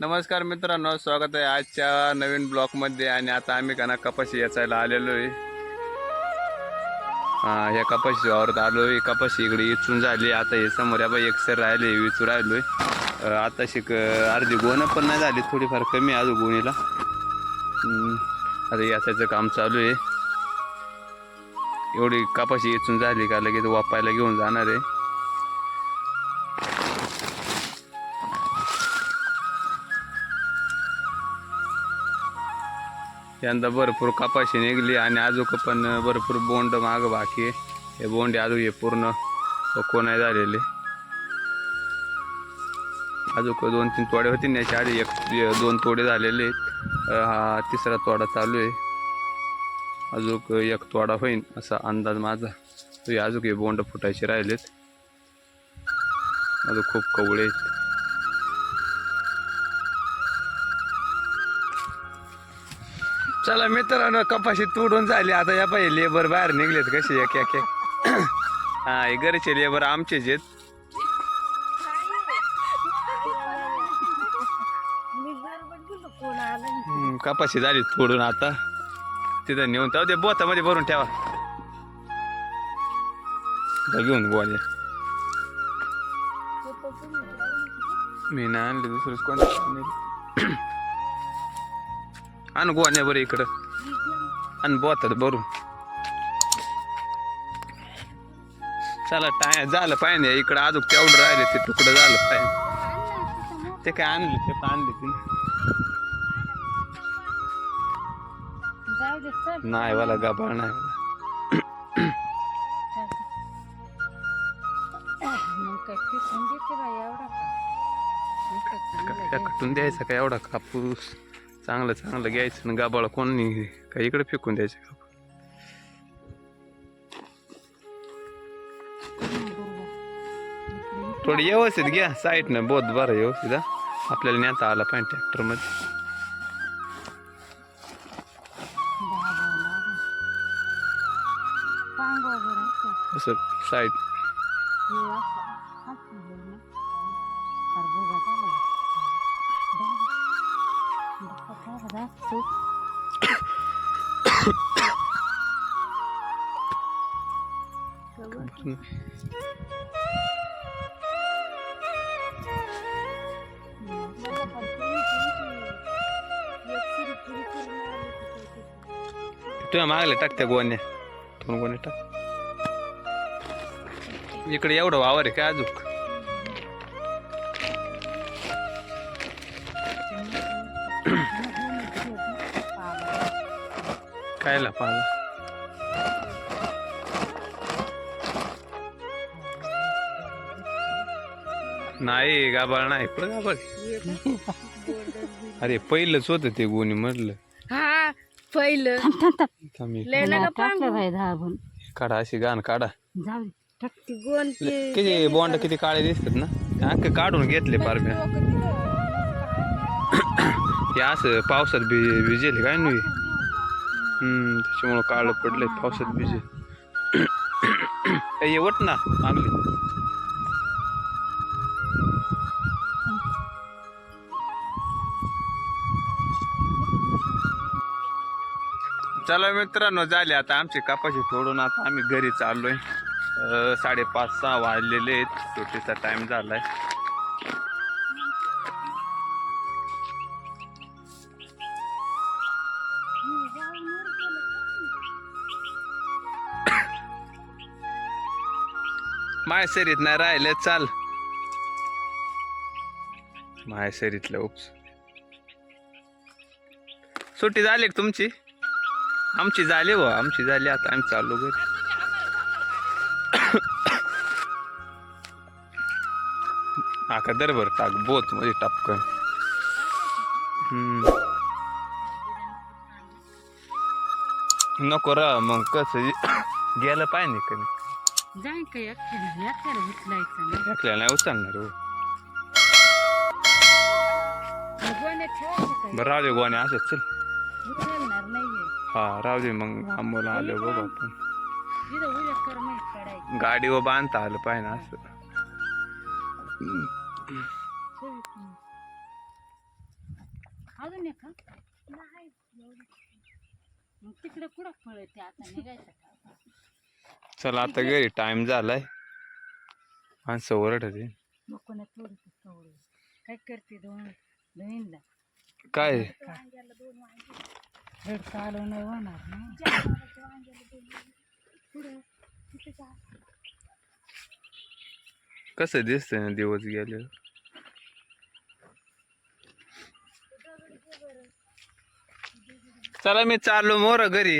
नमस्कार मित्रांनो स्वागत आहे आजच्या नवीन ब्लॉकमध्ये आणि आता आम्ही का ना कपाशी याचायला आलेलो आहे. हा ह्या कपाशी वावरत आलो आहे. कपाशी इकडे इचून झाली आता हे समोर या बाई एक सर राहिले विचू राहिलो आहे. आता शिक अर्धी गोणं पण नाही झाली थोडीफार कमी आहे अजून गोणीला. आता याचायचं काम चालू आहे. एवढी कपाशी इचून झाली का लगेच वापायला घेऊन जाणार आहे. यंदा भरपूर कपाशी निघली आणि आजूक पण भरपूर बोंड माग बाकी आहे. हे बोंड आजू हे पूर्ण पक्व झालेले. आजूक दोन तीन तोडे होते याच्या आधी एक दोन तोडे झालेले हा तिसरा तोडा चालू आहे. अजूक एक तोडा होईल असा अंदाज माझा. तो अजून हे बोंड फुटायचे राहिलेत. अजून खूप कवळे आहेत. चला मित्रांनो कपाशी तुडून झाली. आता या पाहिजे लेबर बाहेर निघलेत कसे एक एक हा हे घरचे लेबर आमचेच आहेत. हम्म, कपाशी झाली तोडून आता. तिथं नेऊन जाऊ दे बोतामध्ये भरून ठेवा. जा घेऊन गोवाले मी नाही आणले दुसरंच कोणतं आण गोवाने बरं इकडं. आणि बोतात भरून. चला टाय झालं पाहिजे इकडं अजून तेवढं राहिले ते तुकडं झालं पाहिजे. ते काय आणले ते पण आणले ते नाही मला गाभाळ नाही मला द्यायचा का? एवढा कापूस. चांगलं चांगलं घ्यायचं आणि गाबाळ कोण नाही का इकडे फेकून द्यायचं थोडी व्यवस्थित घ्या साईडनं बोध बरं व्यवस्थित. आपल्याला नेता आला पाहिजे ट्रॅक्टरमध्ये असं. असं साईड तिथे. तुझ्या मागले टाक त्या गोण्या दोन गोण्या टाक इकडे एवढं वावर आहे काय अजून कायला पाहिला नाही गाबाळ नाही कुठं गाबाळ अरे पहिलंच होतं ते गोणी म्हटलं हा पहिलं. थांब एक. लय नका पांगू. धाबून काढा अशी गाण काढा. जाऊ दे. ती गोन ते- किती बॉन्ड किती काळे दिसतात ना. ते अख्खे काढून घेतले पारब्या हे असं पावसात भि भिजेल काय नाही? त्याच्यामुळं काळं पडलंय पावसात भिजेल. येवट ना मागली. चला मित्रांनो झाले आता आमची कपाशी तोडून आता आम्ही घरी चाललोय. साडेपाच सहा वाजलेले आहेत. सुट्टीचा टाइम झालाय. मायसरीत नाही राहिले चाल. माय सरीतलं उप्स. सुट्टी झाली का तुमची? आमची झाली व आमची झाली आता आम्ही चाललो घरी. आका दरबर टाक बोत मध्ये टापकन हम्म. नको र मग कसं? गेलं पाहिजे कमी जाय का एकट्याने एकट्याला उचलायचं नाही. उचलणार हो. गोण्या ठेवायचं काय बरं राहू दे असं चल. उचलणार नाहीये. हा राहू दे मग आम्हाला आलं बघू आपण. इथं उद्या कर माहीत काढायची. गाडीवर बांधता आलं पाहिजे ना असं. ठेव. अजून एक का मग तिकडे कुठं फळ येते आता निघायचं का? चला आता घरी टाइम झालाय. माणसं ना थोडं कवडे काय करते दोन? दोनला काय? रेड चालू नाही होणार ना. कसं दिसतंय ना दिवस गेले. चला मी चाललो मोर घरी.